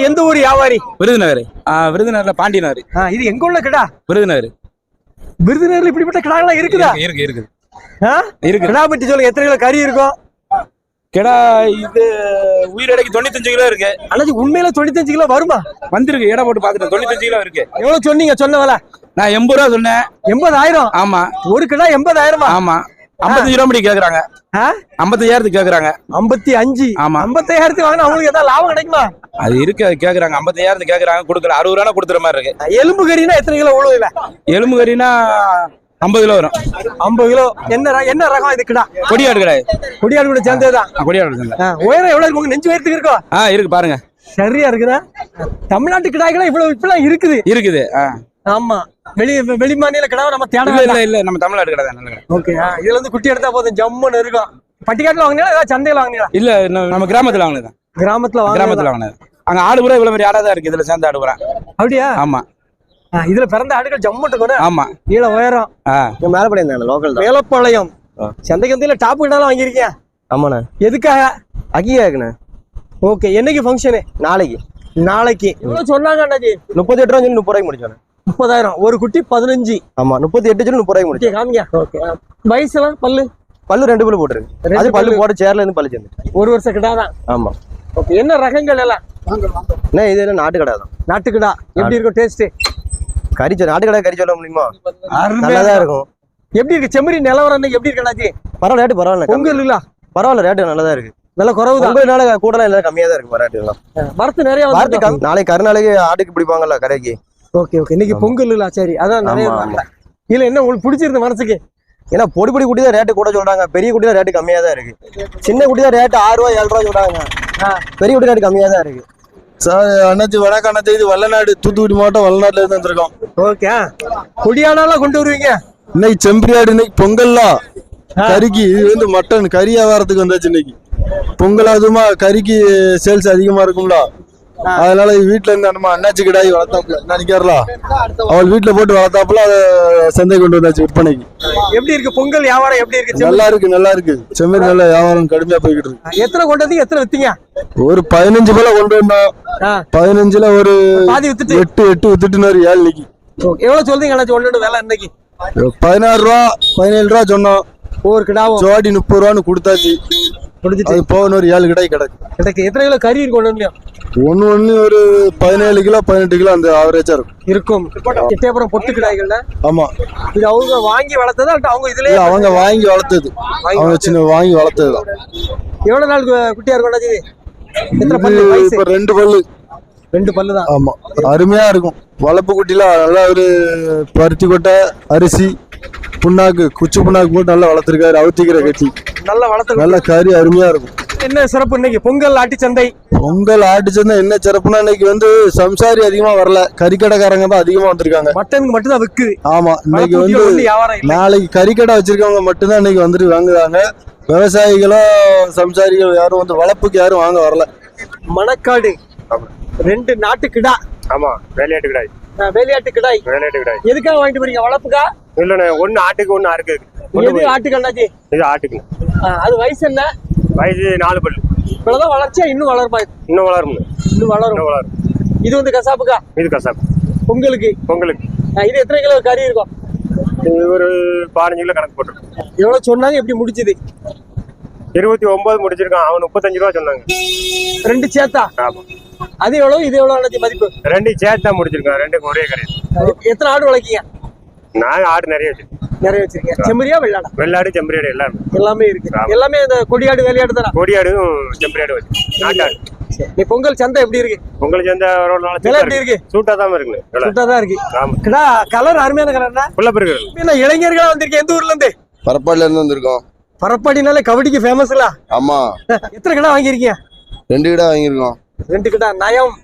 அண்ணாச்சி எந்த ஊர் வியாபாரி? விருதுநகர். விருதுநகர்ல பாண்டி நகர் ஆ, இது எங்க உள்ள கிடா? விருதுநகர். விருதுநகர்ல இப்படிப்பட்ட கிடாலாம் இருக்குதா? இருக்கு இருக்கு ஆ? இருக்கு. கிடா பற்றி சொல்லுங்க எத்தனை கிலோ கறி இருக்கும்? கிடா இது உயிரடைக்கு தொண்ணூத்தஞ்சு கிலோ இருக்கு. அண்ணாச்சி உண்மையில தொண்ணூத்தஞ்சு கிலோ வருமா? வந்திருக்கு எடை போட்டு பாத்துட்டேன் தொண்ணூத்தஞ்சு கிலோ இருக்கு. எவ்வளவு சொன்னீங்க சொன்ன விலை? நான் எண்பது ரூபா சொன்னேன். எண்பதாயிரம்? ஆமா. ஒரு கிடா எண்பதாயிரமா? ஆமா. ஐம்பத்தஞ்சு ரூபா மணி கேக்குறாங்க? ஐம்பத்தஞ்சாயிரத்துக்கு கேக்குறாங்க. ஐம்பத்தி அஞ்சு. ஆமா. ஐம்பத்தாயிரத்துக்கு வாங்கினா அவங்களுக்கு ஏதாவது லாபம் கிடைக்குமா? அது இருக்கு அது கேக்குறாங்க. ஐம்பத்தஞ்சாயிரத்துக்கு கேக்குறாங்க கொடுக்கல. அறுபது ரூபா கொடுத்துற மாதிரி இருக்கு. எலும்பு கறினா எத்தனை கிலோ உழுவுல எலும்பு கறினா ஐம்பது கிலோ வரும். ஐம்பது கிலோ. என்ன என்ன ரகம் இது கிடா கொடியாடு கிடையாது கொடியாடு கூட சேர்ந்ததுதான் கொடியாடு சந்தை. ஆ, உயரம் எவ்வளவு இருக்கு? நெஞ்சு உயரத்துக்கு இருக்கும் ஆ இருக்கு பாருங்க. சரியா இருக்குதா? தமிழ்நாட்டு கிடாய்களா இவ்வளவு இப்பெல்லாம் இருக்குது. இருக்குது ஆமா. வெளி வெளி மாநில கிடாவை நம்ம தேட இல்ல இல்ல நம்ம தமிழ்நாடு கடை ஓகே இதுல இருந்து குட்டி எடுத்தா போதும். ஜம்முன்னு இருக்கும். பட்டிக்காட்டுல வாங்கினா ஏதாவது சந்தையில வாங்கினா இல்ல நம்ம- கிராமத்துல வாங்கினது கிராமத்துல கிராமத்துல வாங்கினது. அங்க ஆடு பூரா இவ்வளவு பெரிய ஆடா தான் இருக்கு இதுல சேர்ந்து ஆடு பூரா அப்படியா? ஆமா. இதுல பிறந்த ஆடுகள் ஜம்முட்டு கூட ஆமா. நீள உயரம். இருந்தாங்க லோக்கல் ஆ. சந்தைக்கு வந்தையில டாப் கிடாலாம் வாங்கியிருக்கேன் ஆமாண்ணே. எதுக்காக? அக்கியா இருக்குண்ணே ஓகே என்னைக்கு ஃபங்க்ஷனு நாளைக்கு. நாளைக்கு. சொன்னாங்க அண்ணாச்சி. முப்பத்தி எட்டு ரூபா சொல்லி முப்பது ரூபாய்க்கு முடிச்சோண்ணே. முப்பதாயிரம். ஒரு குட்டி பதினஞ்சு. ஆமா முப்பத்தி எட்டு சொல்லி முப்பது ரூபாய்க்கு முடிச்சோம் ஓகே காமிங்க. ஓகே வயசுலாம் பல்லு? பல்லு ரெண்டு பல்லு போட்டுருக்கு. ரெண்டு அது பல்லு. போட்டு சேர்ல இருந்து பல்லு சேர்ந்து ஒரு வருஷம் கிடா தான் ஆமா. ஓகே என்ன ரகங்கள் எல்லாம்? என்ன இது என்ன நாட்டு கடை தான். நாட்டு கிடா எப்படி இருக்கும் டேஸ்ட் கறி சொல்ல நாட்டு கடை கறி சொல்ல முடியுமா? நல்லா தான் இருக்கும். எப்படி இருக்கு? செம்மறி நிலவரம் எப்படி இருக்கு அண்ணாச்சி? பரவாயில்ல ரேட்டு பரவாயில்ல பொங்கல் இல்ல பரவாயில்ல ரேட்டு நல்லா தான் இருக்கு. விலை குறவு உங்களால கூடலாம் இல்லை கம்மியா தான் இருக்கு ரேட்டு எல்லாம். வரத்து நிறைய கம்மி. நாளைக்கு கருநாளைக்கு ஆட்டுக்கு பிடிப்பாங்கல்ல கரைக்கு ஓகே ஓகே இன்னைக்கு பொங்கல் இல்ல சரி அதான் நிறைய. இல்ல என்ன உங்களுக்கு பிடிச்சிருந்து மனசுக்கு? ஏன்னா பொடி பொடி குட்டி தான் ரேட்டு கூட சொல்றாங்க பெரிய குட்டி தான் ரேட்டு கம்மியா தான் இருக்கு. சின்ன குட்டி தான் ரேட்டு ஆறு ரூபா ஏழு ரூபா சொல்றாங்க. பெரிய குட்டி ரேட்டு கம்மியா தான் இருக்கு. சார் அண்ணாச்சி வணக்கம் அண்ணாச்சி இது வல்லநாடு தூத்துக்குடி மாவட்டம் வல்லநாட்டுல இருந்து வந்திருக்கோம். ஓகே கொடியானாலாம் கொண்டு வருவீங்க? இன்னைக்கு செம்பரியாடு இன்னைக்கு பொங்கல்லாம் கறிக்கு இது வந்து மட்டன் கறி வியாபாரத்துக்கு வந்தாச்சு இன்னைக்கு. பொங்கல் அதுமா கறிக்கு சேல்ஸ் அதிகமா இருக்கும்ல? அதனால வீட்டுல இருந்து நம்ம அண்ணாச்சி கிடாய் வளர்த்தாப்புல. நினைக்காருல அவள் வீட்டுல போட்டு வளர்த்தாப்புல அதை சந்தை கொண்டு வந்தாச்சு விற்பனைக்கு. எப்படி இருக்கு பொங்கல் வியாபாரம் எப்படி இருக்கு? நல்லா இருக்கு நல்லா இருக்கு. செம்மறி நல்ல வியாபாரம் கடுமையா போய்கிட்டு இருக்கு. எத்தனை கொண்டு எத்தனை வித்தீங்க? ஒரு பதினஞ்சு போல கொண்டு வந்தோம். பதினஞ்சுல ஒரு வித்துட்டு. எட்டு எட்டு வித்துட்டுன்னு ஒரு ஏழு ஓகே. எவ்வளவு சொல்றீங்க அண்ணாச்சி? ஒன்று வேலை இன்னைக்கு. பதினாறு ரூபா பதினேழு ரூபா சொன்னோம். ஒவ்வொரு கிடாவும். ஜோடி முப்பது ரூபான்னு கொடுத்தாச்சு. முடிஞ்சிட்டு அது போகணும் ஒரு ஏழு கிடாய் கிடக்கு. எனக்கு எத்தனை கிலோ கறி இருக்கு ஒன்று ஒன்று ஒன்று ஒரு பதினேழு கிலோ பதினெட்டு கிலோ அந்த ஆவரேஜா இருக்கும். இருக்கும். எட்டயபுரம் பொட்டு கிடாய்கள்ல? ஆமா. இது அவங்க வாங்கி வளர்த்ததா அவங்க இதுலயே இல்ல அவங்க வாங்கி வளர்த்தது. அவங்க சின்ன வாங்கி வளர்த்தது தான். எவ்வளவு நாள் குட்டியா இருக்கும் இப்ப ரெண்டு பல்லு. ரெண்டு பல்லு தான். ஆமா. அருமையா இருக்கும். வளர்ப்பு குட்டில நல்லா ஒரு பருத்தி கொட்டை அரிசி புண்ணாக்கு குச்சி புண்ணாக்கு போட்டு நல்லா வளர்த்துருக்காரு அவுத்திக்கிற கட்டி நல்லா வளர்த்து நல்ல கறி அருமையா இருக்கும். என்ன சிறப்பு இன்னைக்கு? பொங்கல் ஆட்டி சந்தை. பொங்கல் ஆட்டு சந்தை என்ன சிறப்புனா இன்னைக்கு வந்து சம்சாரி அதிகமா வரல. கறிக்கடைக்காரங்க தான் அதிகமா வந்திருக்காங்க. மட்டனுக்கு மட்டும் தான் விக்குது ஆமா இன்னைக்கு வந்து நாளைக்கு கறிக்கடை வச்சிருக்கவங்க மட்டும்தான் இன்னைக்கு வந்துட்டு வாங்குறாங்க. விவசாயிகளோ சம்சாரிகள் யாரும் வந்து வளர்ப்புக்கு யாரும் வாங்க வரல. மணக்காடு. ரெண்டு நாட்டு கிடா ஆமா வேலையாட்டு கிடாய் வேலையாட்டு கிடாய் வேலையாட்டு கிடாய் எதுக்காக வாங்கிட்டு போறீங்க? வளர்ப்புக்கா? இல்லண்ணே ஒண்ணு ஆட்டுக்கு ஒண்ணு அறுக்கு எது ஆட்டுக்கு அண்ணாச்சி? இது ஆட்டுக்கு. அது வயசு என்ன? வயசு நாலு பல்லு. இவ்வளவுதான் வளர்ச்சியா? இன்னும் வளருமா? இன்னும் வளரும். இன்னும் வளரும். வளரும். இது வந்து கசாப்புக்கா? இது கசாப்பு. பொங்கலுக்கு? பொங்கலுக்கு. இது எத்தனை கிலோ கறி இருக்கும்? இது ஒரு பதினஞ்சு கிலோ கணக்கு போட்டிருக்கோம். எவ்வளவு சொன்னாங்க? எப்படி முடிச்சது? இருபத்தி ஒன்பது முடிச்சிருக்கான். அவன் முப்பத்தஞ்சு ரூபா சொன்னாங்க. ரெண்டு சேத்தா ஆமா. அது எவ்வளவு? இது எவ்வளவு மதிப்பு? ரெண்டு சேர்த்தா முடிச்சிருக்கான். ரெண்டுக்கு ஒரே கறி. எத்தனை ஆடு வளர்க்கீங்க? நான் ஆடு நிறைய வச்சிருக்கேன் நிறைய வச்சிருக்கீங்க. செம்மறியா வெள்ளாடா? வெள்ளாடு செம்பரியாடு எல்லாமே. எல்லாமே இருக்கு. ஆமா. எல்லாமே இந்த கொடியாடு வேலையாடு தானே? கொடியாடும் செம்பரியாடு வச்சு. நாட்டாடு நீ பொங்கல் சந்தை எப்படி இருக்கு? பொங்கல் நாள் விலை எப்படி இருக்கு. சூட்டா தான் விலை. சுத்தா தான் இருக்கு. ஆமா. கிடா கலர் அருமையான கலர்னா புள்ள பெருக்கிறது என்ன இளைஞர்களா வந்திருக்கேன் எந்த ஊர்ல இருந்து? பரப்பாடுல இருந்து வந்திருக்கோம். பரப்பாடினாலே கபடிக்கு ஃபேமஸ்ல ஆமா. எத்தனை கிடா வாங்கியிருக்கீங்க? ரெண்டு கிடா வாங்கியிருக்கோம். ரெண்டு கிடா நயம்.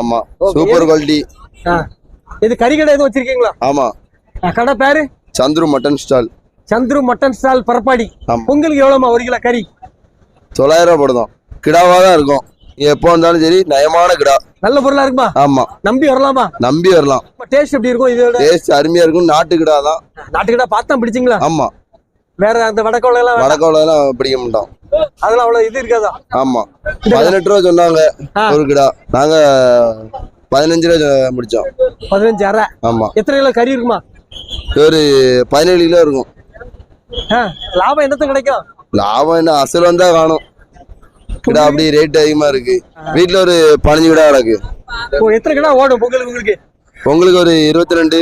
ஆமா. Super quality. இது கறி கடை எதுவும் வச்சிருக்கீங்களா? ஆமா. கடை பேரு? Chandru mutton stall. Chandru mutton stall Parappadi. பொங்கலுக்கு எவ்வளவுமா ஒரு கிலோ கறி? தொள்ளாயிரம் ரூபாய் போடுதோம். கிடாவா தான் இருக்கும். எப்போ வந்தாலும் சரி நயமான கிடா. நல்ல பொருளா இருக்குமா? ஆமா. நம்பி வரலாமா? நம்பி வரலாம். டேஸ்ட் எப்படி இருக்கும் இதோட? டேஸ்ட் அருமையா இருக்கும். நாட்டு கிடா தான். நாட்டு கிடா பார்த்தா பிடிச்சிங்களா? ஆமா. வேற அந்த வடக்கோள எல்லாம் வேண்டாம். வடக்கோலாம் பிடிக்க மாட்டோம். அதெல்லாம் அவ்வளவு இது இருக்காதா? ஆமா. பதினெட்டு ரூபா சொன்னாங்க. ஒரு கிடா. நாங்க பதினஞ்சு ரூபா முடிச்சோம். பதினஞ்சு அரை. ஆமா. எத்தனை கிலோ கறி இருக்குமா? ஒரு பதினேழு கிலோ இருக்கும். லாபம் என்னத்த கிடைக்கும்? லாபம் என்ன அசல் வந்தா காணும். கிடா அப்படி ரேட் அதிகமா இருக்கு. வீட்டுல ஒரு பதினஞ்சு கிடா கிடக்கு. எத்தனை கிலோ ஓடும் பொங்கலுக்கு உங்களுக்கு? உங்களுக்கு ஒரு இருபத்தி ரெண்டு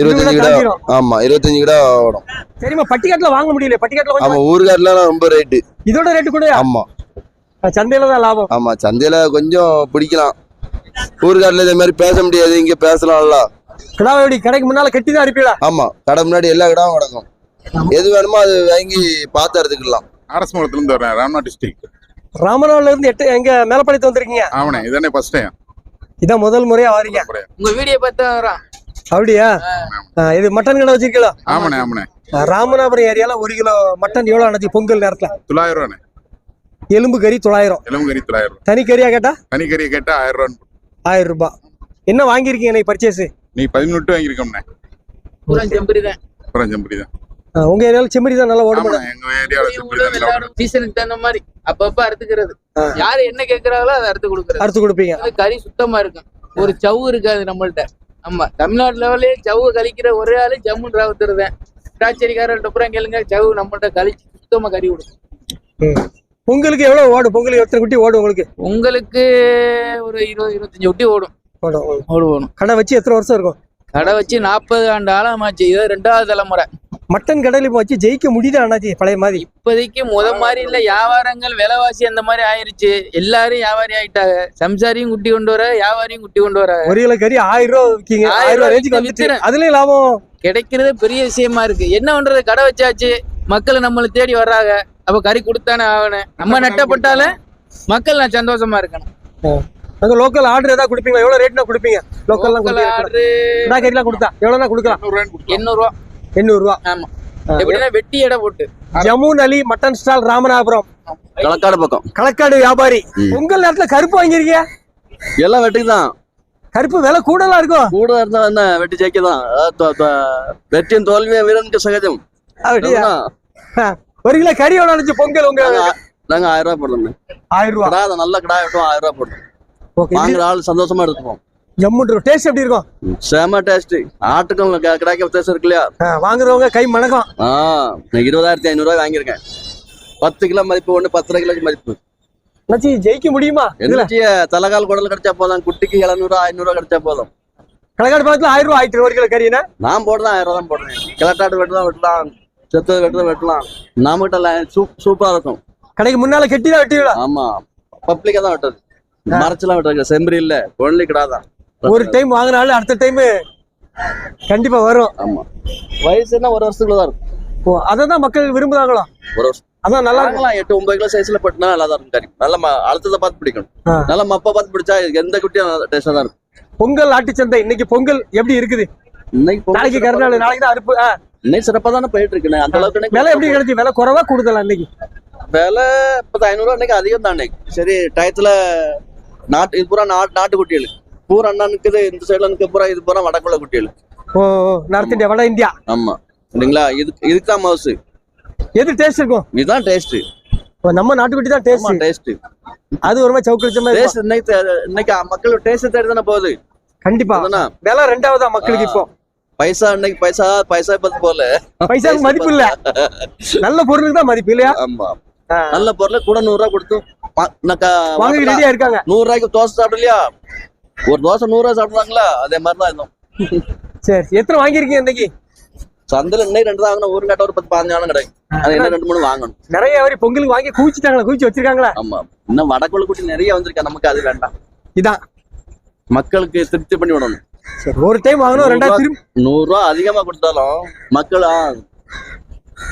இருபத்தஞ்சு கிடா. ஆமா இருபத்தஞ்சு கிடா ஓடும். சரிம்மா பட்டிக்காட்டுல வாங்க முடியல பட்டிக்காட்டுல ஆமா கொஞ்சம் ஊருக்காட்டுல ரொம்ப ரேட்டு இதோட ரேட்டு கூட? ஆமா. சந்தையில தான் லாபம். ஆமா சந்தையில கொஞ்சம் பிடிக்கலாம். ஊருக்காட்டுல இதே மாதிரி பேச முடியாது இங்க பேசலாம்ல. கிடா எப்படி கடைக்கு முன்னால கட்டி தான் அனுப்பிடா ஆமா கடை முன்னாடி எல்லா கடாவும் கிடக்கும். எது வேணுமோ அது வாங்கி பார்த்து எடுத்துக்கலாம் ஆர்எஸ் இருந்து வரேன் ராம்நாத் டிஸ்ட்ரிக்ட் ராமநாதன்ல இருந்து எட்டு எங்க மேலப்பாளையத்து வந்திருக்கீங்க? ஆமாண்ணே இதானே ஃபர்ஸ்ட் டைம் இதான் முதல் முறையா வரீங்க. உங்க வீடியோ பார்த்து வரோம் அப்படியா? இது மட்டன் கடை வச்சிருக்கீங்களா? ஆமாண்ணே ஆமாண்ணே. ராமநாதபுரம் ஏரியால ஒரு கிலோ மட்டன் எவ்வளவு அணைச்சி பொங்கல் நேரத்துல? தொள்ளாயிரம் ரூபாண்ணே எலும்பு கறி தொள்ளாயிரம். எலும்பு கறி தொள்ளாயிரம். தனி கறியா கேட்டா? தனி கறியை கேட்டா ஆயிரம் ரூபான்னு ஆயிரம் ரூபாய். என்ன வாங்கியிருக்கீங்க பர்ச்சேஸ் நீ பதினெட்டு வாங்கியிருக்கோம்ண்ணே பூரா செம்பரி தான் அப்புறம் செம்பரி தான் உங்க ஏரியால செம்மறி தான் நல்லா ஓடும் எங்க ஏரியாவில் செம்பரி தான் நல்லா ஓடும். சீசனுக்கு தகுந்த மாதிரி அப்பப்ப அறுத்துக்கிறது. யாரு என்ன கேக்குறாங்களோ அதை அறுத்து கொடுக்குறது. அறுத்து கொடுப்பீங்க. அது கறி சுத்தமா இருக்கும். ஒரு சவு இருக்காது நம்மள்ட்ட. ஆமா தமிழ்நாடு லெவலே சவு கழிக்கிற ஒரே ஆளு ஜம்முன் ராவத்தர் தான். காய்ச்சறிக்காரர்கிட்ட அப்புறம் கேளுங்க சவு நம்மள்ட்ட கழிச்சு சுத்தமா கறி கொடுக்கும். பொங்கலுக்கு எவ்வளவு ஓடும்? பொங்கலுக்கு எத்தனை குட்டி ஓடும் உங்களுக்கு? உங்களுக்கு ஒரு இருபது இருபத்தஞ்சு ஒட்டி ஓடும். கடை வச்சு எத்தனை வருஷம் இருக்கும்? கடை வச்சு நாற்பது ஆண்டு ஆழமாச்சு. இது ரெண்டாவது தலைமுறை. மட்டன் கடையில இப்போ வச்சு ஜெயிக்க முடியுதா அண்ணாச்சி பழைய மாதிரி. இப்போதைக்கு முத மாதிரி இல்ல. வியாபாரங்கள் விலைவாசி அந்த மாதிரி ஆயிருச்சு. எல்லாரும் வியாபாரி ஆயிட்டாங்க. சம்சாரியும் குட்டி கொண்டு வர வியாபாரியும் குட்டி கொண்டு வர. ஒரு கிலோ கறி ஆயிரம் ரூபா விற்கிங்க. ஆயிரம் ரூபா ரேஞ்சுக்கு வந்துட்டு. அதுலயும் லாபம். கிடைக்கிறது பெரிய விஷயமா இருக்கு. என்ன பண்றது? கடை வச்சாச்சு. மக்கள் நம்மளை தேடி வர்றாங்க. அப்ப கறி கொடுத்தானே ஆகணும். நம்ம நட்டப்பட்டாலும் மக்கள் நான் சந்தோஷமா இருக்கணும். அங்க லோக்கல் ஆர்டர் ஏதாவது கொடுப்பீங்களா? எவ்வளவு ரேட்னா கொடுப்பீங்க? லோக்கல்லாம் கொடுப்பீங்க ஆர்டரு கடா. கறிலாம் கொடுத்தா? எவ்வளவுனா கொடுக்கலாம். எண்ணூறு ரூபா. எண்ணூறு ரூபா. ஆமா. எப்படின்னா வெட்டி எடை போட்டு. Jamun Ali mutton stall Ramanathapuram. Kalakkad பக்கம். களக்காடு வியாபாரி. பொங்கல் நேரத்துல கருப்பு வாங்கிருக்கீங்க எல்லாம் வெட்டி தான் கருப்பு விலை கூடலாம் இருக்கும்? கூட இருந்தா என்ன? வெட்டி ஜெயிக்க தான் வெற்றியும் தோல்வியும் வீரனுக்கு சகஜம். ஒரு கிலோ கறி எவ்வளவு நினைச்சு பொங்கல் உங்க நாங்க ஆயிரம் ரூபாய் போடுறோம் ஆயிரம் ரூபா. கடா நல்ல கடா வெட்டும் ஆயிரம் ரூபாய் போடுறோம் வாங்குற ஆள் சந்தோஷமா எடுத்துப்போம் ஜம்மு டேஸ்ட் எப்படி இருக்கும்? செம டேஸ்ட் ஆட்டுக்கும் கிடைக்க வித்தியாசம் இருக்கு இல்லையா? ஆ, வாங்குறவங்க கை மணக்கம். ஆ இருபதாயிரத்தி ஐநூறு ரூபாய் வாங்கியிருக்கேன். பத்து கிலோ மதிப்பு ஒண்ணு பத்தரை கிலோ மதிப்பு. ஜெயிக்க முடியுமா? இதுல? என்ன தலைகால் குடல் கிடைச்சா போதும் குட்டிக்கு எழுநூறு ஐநூறு ரூபா கிடைச்சா போதும். களக்காடு பக்கத்துல ஆயிரம் ரூபா ஆயிட்டு ஒரு கிலோ கறினா நான் போடுறேன் ஆயிரம் ரூபா தான் போடுறேன் கிளட்டாட்டு வெட்டலாம். வெட்டலாம் செத்தது வெட்டலாம். வெட்டலாம் நம்மகிட்ட சூப் சூப்பரா இருக்கும். கடைக்கு முன்னால கெட்டி தான் வெட்டிவிடா ஆமா. பப்ளிக்கா தான் வெட்டுறது. மறைச்செல்லாம் வெட்டுறது செம்பரி இல்ல. ஒன்லி கிடாதான் ஒரு டைம் வாங்கினாலும் அடுத்த டைம் கண்டிப்பா வரும். ஆமா. வயசுன்னா ஒரு வருஷத்துக்குள்ள தான் இருக்கும். ஓ, அததான் மக்கள் விரும்புறாங்களோ? ஒரு வருஷம். அதான் நல்லா இருக்கும். வாங்கலாம். எட்டு ஒன்பது கிலோ சைஸ்ல போட்டுனா நல்லா தான் இருக்கும். கறி நல்ல ம- அழுத்தத்தை பார்த்து பிடிக்கணும். நல்ல மப்ப பார்த்து பிடிச்சா எந்த குட்டியும் டேஸ்டா தான் இருக்கும். பொங்கல் ஆட்டு சந்தை இன்னைக்கு பொங்கல் எப்படி இருக்குது? இன்னைக்கு நாளைக்கு கருநாள் நாளைக்கு தான் அறுப்பு இன்னைக்கு சிறப்பா தானே போயிட்டு இருக்குண்ணே அந்த அளவுக்கு விலை எப்படி கிடைச்சு? விலை குறைவா கூடுதலா இன்னைக்கு? விலை இப்ப ஐநூறு ரூபா இன்னைக்கு அதிகம் தான் இன்னைக்கு. சரி டயத்துல நாட்டு இது பூரா நாட்டு நாட்டு குட்டிகள். பூரா அண்ணா நிக்குது இந்த சைடுல நிக்க பூரா இது பூரா வடக்குள்ள குட்டிகள். ஓ நார்த் இந்தியா வட இந்தியா? ஆமா. இல்லைங்களா இது இதுக்கு தான் மவுசு எது டேஸ்ட் இருக்கும்? இதுதான் டேஸ்ட் நம்ம நாட்டுக்குட்டி தான் டேஸ்ட் டேஸ்ட் அது ஒரு மாதிரி சவுக்கடிச்ச மாதிரி. டேஸ்ட் இன்னைக்கு இன்னைக்கு மக்கள் டேஸ்ட் தேடி தானே போகுது. கண்டிப்பா? விலை ரெண்டாவதா மக்களுக்கு இப்போ. பைசா இன்னைக்கு பைசா பைசா பத்தி போல. பைசாவுக்கு மதிப்பு இல்ல. நல்ல பொருளுக்கு தான் மதிப்பு இல்லையா? ஆமா. நல்ல பொருளை கூட நூறு ரூபா கொடுத்து ரெடியா இருக்காங்க. நூறு ரூபாய்க்கு தோசை சாப்பிடலையா? ஒரு தோசை நூறு ரூபாய் சாப்பிடுறாங்களா அதே மாதிரி தான் இதுவும் சரி. எத்தனை வாங்கியிருக்கீங்க இன்னைக்கு? சந்தையில இன்னைக்கு ரெண்டு தான் வாங்கணும் ஒரு கட்ட ஒரு பத்து பதினஞ்சு ஆளும் கிடைக்கும் அது என்ன ரெண்டு மூணு வாங்கணும். நிறைய வரி பொங்கலுக்கு வாங்கி குவிச்சிட்டாங்களா குவிச்சு வச்சிருக்காங்களா. ஆமா. இன்னும் வடக்குள்ள குட்டி நிறைய வந்திருக்கா நமக்கு அது வேண்டாம். இதான். மக்களுக்கு திருப்தி பண்ணி விடணும். ஒரு டைம் வாங்கணும் ரெண்டாவது திரும்பி நூறு ரூபா அதிகமா கொடுத்தாலும் மக்கள்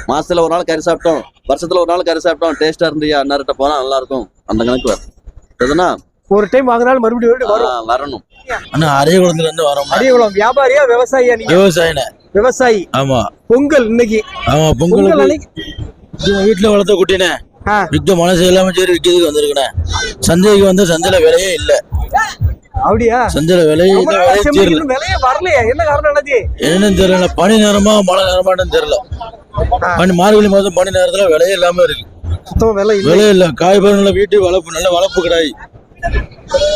மாசத்துல ஒரு நாள் கறி சாப்பிட்டோம். வருஷத்துல ஒரு நாள் கறி சாப்பிட்டோம். டேஸ்டா இருந்தியா அண்ணார்கிட்ட போனா நல்லா இருக்கும். அந்த கணக்கு எதுனா ஒரு டைம் வாங்கினாலும் மறுபடியும் வரணும். அண்ணா அரியகுளத்துல இருந்து வரோம் அரியகுளம் வியாபாரியா விவசாயியா நீங்க? விவசாயின விவசாயி. ஆமா. பொங்கல் இன்னைக்கு. ஆமா பொங்கல் அன்னைக்கு. வீட்டுல வளர்த்த குட்டினே விற்க மனசு இல்லாம சரி விற்கிறதுக்கு வந்திருக்கனே சந்தைக்கு வந்து சந்தையில விலையே இல்ல. அப்படியா? சந்தையில விலையே விலையே வரலையே. என்ன காரணம் என்னன்னு தெரியல பனி நேரமா மழை நேரமான்னு தெரியல. பனி மார்கழி மாதம் பனி நேரத்துல விலையே இல்லாம இருக்கு. சுத்தமா விலை இல்லை. விலை இல்ல. காய் பாரு நல்ல வீட்டு வளர்ப்பு நல்ல வளர்ப்பு கிடாய்.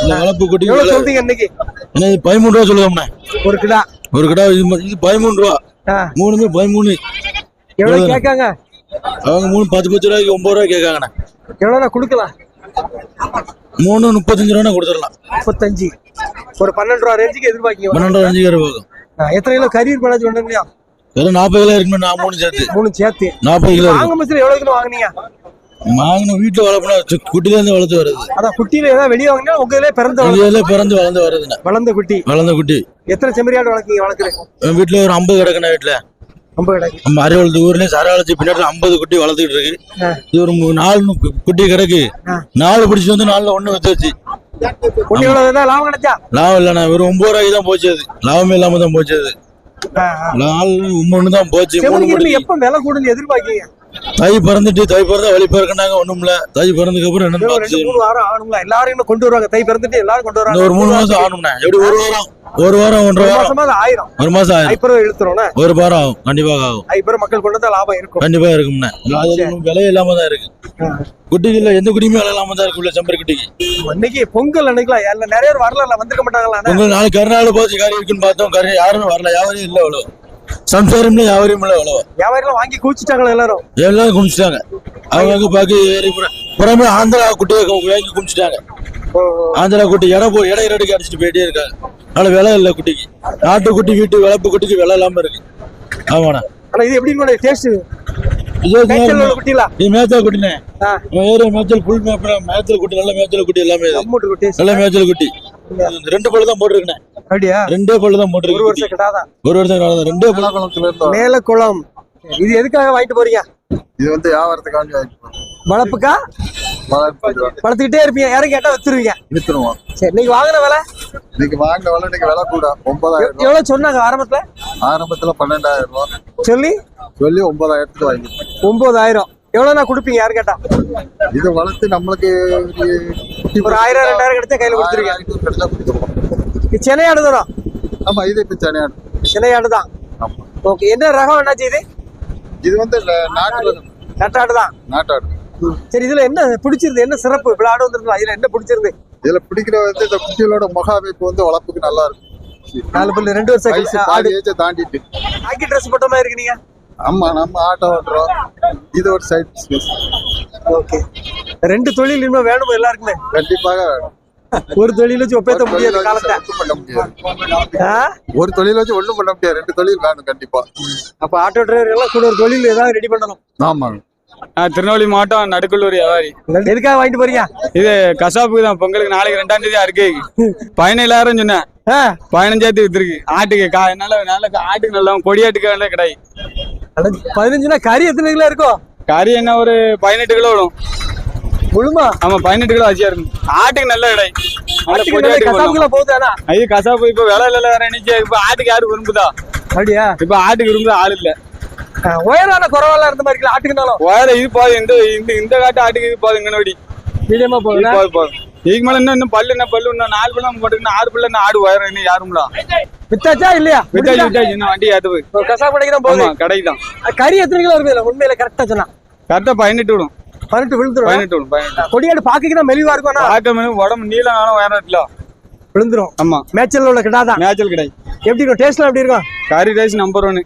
இந்த வளர்ப்பு குட்டி சொல்றீங்க இன்னைக்கு? பதிமூணு ரூபா சொல்லுவோம்ண்ணே ஒரு கிடா. ஒரு கடா இது இது பதிமூணு ரூபா. மூணுமே பதிமூணு. எவ்வளவு கேட்காங்க? அவங்க மூணு பத்து பத்து ரூபாய்க்கு ஒன்பது ரூபாய் கேட்காங்கண்ணே. எவ்வளவு நான் கொடுக்கலாம். மூணு முப்பத்தஞ்சு ரூபா கொடுத்துடலாம். முப்பத்தஞ்சு. ஒரு பன்னெண்டு ரூபா ரேஞ்சுக்கு எதிர்பார்க்கீங்க. பன்னெண்டு பேர் போகும் ஆ, எத்தனை கிலோ கறி இருப்பாச்சு ஒண்ணு இல்லையா வெறும் நாற்பது கிலோ இருக்குமே நான் மூணு சேர்த்து. மூணு சேர்த்து. நாற்பது கிலோ வாங்க எவ்வளவு கிலோ வாங்குனீங்க? வாங்கின வீட்டுல வளர்ப்புனா குட்டில இருந்து வளர்த்து வருது அதான் குட்டியில ஏதாவது வெளியே வாங்கினா உங்க இதுலயே பிறந்த இதுல பிறந்து வளர்ந்து வருதுண்ணே வளர்ந்த குட்டி. வளர்ந்த குட்டி. எத்தனை செம்மறியாடு வளர்க்கீங்க வளர்க்குறேன் வீட்டுல ஒரு ஐம்பது கிடக்குண்ணே வீட்டுல. நம்ம அறிவளத்து ஊர்லயே சரவளத்து பின்னாடி ஐம்பது குட்டி வளர்த்துக்கிட்டு இருக்கு. இது ஒரு நாலு குட்டி கிடக்கு. நாலு பிடிச்சி வந்து நாலுல ஒண்ணு வச்சாச்சு லாபம் இல்லைண்ணா வெறும் ஒன்பது ரூபாய்க்கு தான் போச்சு அது. லாபமே இல்லாம தான் போச்சு அது. நாலு ஒண்ணு தான் போச்சு எப்ப விலை கூடுன்னு எதிர்பார்க்கீங்க தை பிறந்துட்டு தை பிறந்தா வழி பிறக்குனாங்க ஒண்ணுமில்ல. தை பிறந்ததுக்கு அப்புறம் பார்த்து மூணு வாரம் ஆகணும்ல. எல்லாரும் கொண்டு வருவாங்க. தை பிறந்துட்டு எல்லாரும் கொண்டு இந்த வருவாங்க. ஒரு மூணு மாசம் ஆகணும்ண்ணே. எப்படி ஒரு வாரம்? ஒரு வாரம் ஒன்றரை வாரம். ஆயிரம். ஒரு மாசம் ஆயிரும். ஐப்பரம் இழுத்துறோம்னா ஒரு வாரம் ஆகும். கண்டிப்பாக ஆகும். ஐப்பரம் மக்கள் கொண்டு வந்தா லாபம் இருக்கும். கண்டிப்பா இருக்கும்ண்ணே. அது விலை இல்லாம தான் இருக்கு. குட்டிக்கு இல்ல எந்த குட்டியுமே விலை இல்லாம தான் இருக்குல்ல செம்பரி குட்டிக்கு. இன்னைக்கு பொங்கல் அன்னைக்குலாம் எல்லாம் நிறைய பேர் வரல வந்திருக்க மாட்டாங்களா? உங்க நாளைக்கு கருநாள் போச்சு கறி இருக்குன்னு பார்த்தோம். கறி யாரும் வரல. யாவரையும் இல்ல அவ்வளவு. இல்ல அவ்வளவு வியாபாரிலாம் வாங்கி குவிச்சிட்டாங்களா எல்லாரும்? எல்லாரும் குமிச்சிட்டாங்க அவங்க பாக்கி புறமே ஆந்திரா குட்டியை வாங்கி குமிச்சிட்டாங்க ஆந்திரா குட்டி இடம் போ இடம் இரடிக்கு அடிச்சுட்டு போயிட்டே இருக்காங்க. அதனால விலை இல்ல குட்டிக்கு. நாட்டு குட்டி வீட்டு வளர்ப்பு குட்டிக்கு விலை இல்லாம இருக்கு. ஆமாண்ணா. ஆனா இது எப்படி டேஸ்ட் இதே மேய்ச்சல் குட்டினே மேய்ச்சல் புல் மேய்ச்சல் குட்டி நல்ல மேய்ச்சல் குட்டி எல்லாமே நல்ல மேய்ச்சல் குட்டி. ரெண்டு பல்லு தான் போட்டிருக்கேன் அப்படியா? ரெண்டே பல்லு தான் ஒரு போட்டிருக்கு குட்டி. வருஷம் கிடாதான் ஒரு வருஷம் காலம் ரெண்டே பல்லு. மேலக்குளம் இது எதுக்காக வாங்கிட்டு போறீங்க? இது வந்து வியாபாரத்துக்காண்டி வாங்கிப்போம் வளர்ப்புக்கா? வளர்த்துக்கிட்டே இருப்பீங்க. யாரும் கேட்டா வச்சிருவீங்க வித்துருவோம். சரி நீங்க வாங்கின விலை? இன்னைக்கு வாங்கின விலை இன்னைக்கு விலை கூட. ஒன்பதாயிரம் எவ்வளவு சொன்னாங்க ஆரம்பத்துல? ஆரம்பத்துல பன்னெண்டாயிரம் ரூபாய் சொல்லி? சொல்லி ஒன்பதாயிரத்துக்கு வாங்கிப்போம் ஒன்பதாயிரம். எவ்வளவு நான் கொடுப்பீங்க? யாரு கேட்டா? இதை வளர்த்து நம்மளுக்கு ஒரு ஆயிரம் ரெண்டாயிரம் கிடைச்சா கையில கொடுத்துருவீங்க. ஐநூறு கிடைச்சா கொடுத்துருவோம். இது சென்னையாடு தானோ ஆமா இது இப்ப சென்னையாடு தான் ஆமா. ஓகே என்ன ரகம் என்னாச்சு இது? இது வந்து நாட்டு நட்டாடு தான் நாட்டாடு சரி இதுல என்ன பிடிச்சிருந்து என்ன சிறப்பு? இவ்வளவு ஆடு வந்திருக்கலாம் இதுல என்ன பிடிச்சிருந்து இதுல பிடிக்கிற வந்து இந்த குட்டிகளோட முக அமைப்பு வந்து வளர்ப்புக்கு நல்லா இருக்கும். நாலு பல்லு ரெண்டு வருஷம் ஆடு தாண்டிட்டு. ஆக்கி ட்ரெஸ் போட்ட மாதிரி இருக்கு நீங்க ஆமா நம்ம ஆட்டோ ஓட்டுறோம். இது ஒரு சைட் பிசினஸ் ஓகே. ரெண்டு தொழில் இன்னும் வேணும் எல்லாருக்குமே? கண்டிப்பாக வேணும். ஒரு தொழில் வச்சு ஒப்பேத்த முடியாது வச்சு காலத்தை. ஒண்ணும் பண்ண முடியாது. ஆ? ஒரு தொழில் வச்சு ஒண்ணும் பண்ண முடியாது. ரெண்டு தொழில் வேணும் கண்டிப்பா. அப்ப ஆட்டோ டிரைவர் எல்லாம் கூட ஒரு தொழில் ஏதாவது ரெடி பண்ணணும். ஆமாங்க திருநெல்வேலி மாவட்டம் நடுக்குள்ளூர் வியாபாரி. எதுக்காக வாங்கிட்டு போறீங்க? இது கசாப்புக்கு தான். பொங்கலுக்கு நாளைக்கு ரெண்டாம் தேதி இருக்கு பதினேழாயிரம் சொன்னேன். ஆ, பதினஞ்சாயிரத்து வித்துருக்கு. ஆட்டுக்கு கா நல்ல நல்ல ஆட்டுக்கு நல்லா கொடியாட்டுக்கு நல்ல கிடையாது பதினஞ்சுனா கறி எத்தனை கிலோ இருக்கும்? கறி என்ன ஒரு பதினெட்டு கிலோ வரும். முழுமா ஆமா பதினெட்டு கிலோ ஆச்சியா இருக்கும். ஆட்டுக்கு நல்ல ஆனா ஐயோ கசாப்பு இப்ப விலை இல்ல வேற நினைச்சு இப்ப ஆட்டுக்கு யாரு விரும்புதா? அப்படியா? இப்ப ஆட்டுக்கு விரும்புத? ஆள் இல்ல. உயரான குறவெல்லாம் இருந்த மாதிரி ஆட்டுக்குனாலும் வேற இது போதும் இந்த இந்த காட்டு ஆட்டுக்கு இது போதும் இங்கனோடி மீடியமா போகுது போதும் போதும். இதுக்கு மேல இன்னும் இன்னும் பல்லு என்ன பல்லு இன்னும் நாலு பல்லு போட்டுக்கணும் ஆறு பல்லு என்ன ஆடு உயரம் இன்னும் யாரும்ல? வித்தாச்சா இல்லையா? விட்டாச்சு விட்டாச்சு இன்னும் வண்டி ஒரு கசாப்பு கடைக்கு தான் போகுது. ஆமா கடைக்கு தான். கறி எத்தனை கிலோ இதுல? உண்மையில கரெக்டா சொன்னா. கரெக்டா பதினெட்டு விடும். பதினெட்டு விழுந்துரும். பதினெட்டு விடும் பதினெட்டு கொடியாடு பாக்கிக்கு மெலிவா இருக்கும் பார்க்க முடியும் உடம்பு நீளம் வேணும் உயரம் இல்ல விழுந்துரும். ஆமா. மேய்ச்சல் உள்ள கிடாதான் மேய்ச்சல் கடை. எப்படி இருக்கும்? டேஸ்ட்லாம் எப்படி இருக்கும்? கறி ரைஸ் நம்பர் ஒன்னு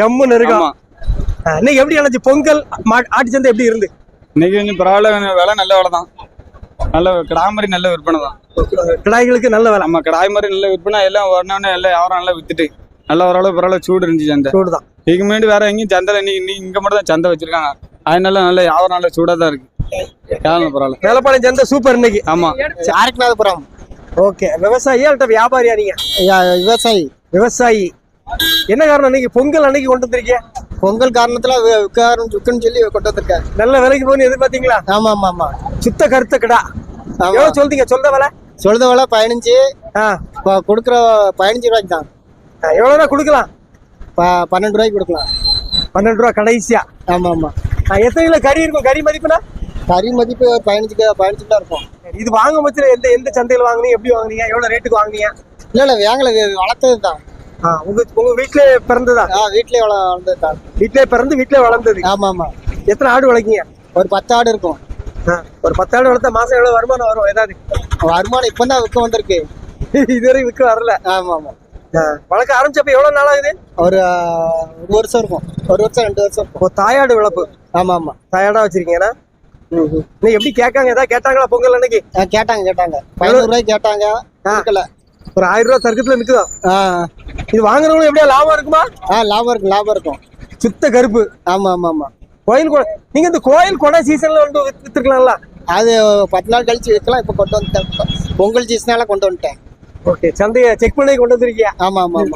ஜம்முன்னு இருக்கும். இன்னைக்கு எப்படி இருந்துச்சு? பொங்கல் ஆட்டு சந்தை எப்படி இருந்து? இன்னைக்கு கொஞ்சம் பரவாயில்ல விலை நல்ல விலை தான் நல்ல கிடாய் மாதிரி நல்ல விற்பனை தான். கிடாய்களுக்கு நல்ல வேலை. நம்ம கிடாய் மாதிரி நல்ல விற்பனை எல்லாம் உடனே எல்லாம் யாரும் நல்லா வித்துட்டு நல்ல ஓரளவு பரவாயில்ல சூடு இருந்துச்சு சந்தை. சூடுதான். இதுக்கு முன்னாடி வேற எங்கேயும் சந்தை இன்னைக்கு இங்க மட்டும் தான் சந்தை வச்சிருக்காங்க. அதனால நல்ல வியாபாரம் நல்ல சூடா தான் இருக்கு. யாரும் பரவாயில்ல. வேலைப்பாளையம் சந்தை சூப்பர் இன்னைக்கு. ஆமா. ஆரக்கநாதபுரம். ஓகே விவசாயியா அல்லது வியாபாரியா நீங்க? விவசாயி. விவசாயி. என்ன காரணம் இன்னைக்கு? பொங்கல் அன்னைக்கு கொண்டு வந்திருக்கீங்க? பொங்கல் காரணத்துல விற்காரம் சுக்குன்னு சொல்லி கொண்டு வந்திருக்காரு. நல்ல விலைக்கு போகணும் எதிர்பார்த்தீங்களா? ஆமா ஆமா ஆமா. சுத்த கருத்த கிடா. ஆமா. எவ்வளவு சொல்றீங்க? சொல்ற விலை? சொல்லுத விலை பதினஞ்சு. கொடுக்குற பதினஞ்சு ரூபாய்க்கு தான். ஆ, எவ்வளவுனா கொடுக்கலாம். பன்னெண்டு ரூபாய்க்கு கொடுக்கலாம். பன்னெண்டு ரூபா கடைசியா. ஆமா ஆமா. ஆ, எத்தனை கிலோ கறி இருக்கும்? கறி மதிப்புனா? கறி மதிப்பு பதினஞ்சு பதினஞ்சு கிலோ இருக்கும். இது வாங்க பட்சத்தில் எந்த எந்த சந்தையில் வாங்குனீங்க? எப்படி வாங்குனீங்க? எவ்வளவு ரேட்டுக்கு வாங்குனீங்க? இல்ல இல்ல வேங்கல. வளர்த்தது தான். ஆ, உங்க உங்க வீட்டிலே பிறந்ததா? ஆ வீட்லயே வள வளர்ந்தது தான். வீட்டிலே பிறந்து வீட்டிலே வளர்ந்தது. ஆமா ஆமா. எத்தனை ஆடு வளர்க்கீங்க? ஒரு பத்து ஆடு இருக்கும். ஒரு பத்தாடு வளர்த்தா மாசம் எவ்வளவு வருமானம் வரும்? ஏதாவது? வருமானம் இப்போ தான் விற்க வந்திருக்கு. இதுவரை விற்க வரல. ஆமா ஆமா. வளர்க்க ஆரம்பிச்சப்ப எவ்வளவு நாள் ஆகுது? ஒரு ஒரு வருஷம் இருக்கும். ஒரு வருஷம் ரெண்டு வருஷம். ஓ தாயாடு வளர்ப்பு. ஆமா ஆமா. தாயாடா வச்சிருக்கீங்கன்னா நீ எப்படி கேட்காங்க? ஏதாவது கேட்டாங்களா பொங்கல் அன்னைக்கு? கேட்டாங்க கேட்டாங்க. பதினோரு ரூபாய்க்கு கேட்டாங்க. கொடுக்கல. ஒரு ஆயிரம் ரூபாய் தர்க்கத்துல நிக்குதா ஆ. இது வாங்குறவங்களுக்கு எப்படியா லாபம் இருக்குமா? ஆ லாபம் இருக்கும் லாபம் இருக்கும். சுத்த கருப்பு. ஆமா ஆமா ஆமா. கோயில் கொடை நீங்க இந்த கோயில் கொடை சீசன்ல வந்து வித்துருக்கலாம்ல? அது பத்து நாள் கழிச்சு விற்கலாம் இப்போ கொண்டு வந்துட்டேன். பொங்கல் சீசனால கொண்டு வந்துட்டேன். ஓகே சந்தையை செக் பண்ணி கொண்டு வந்திருக்கியா? ஆமா ஆமா ஆமா.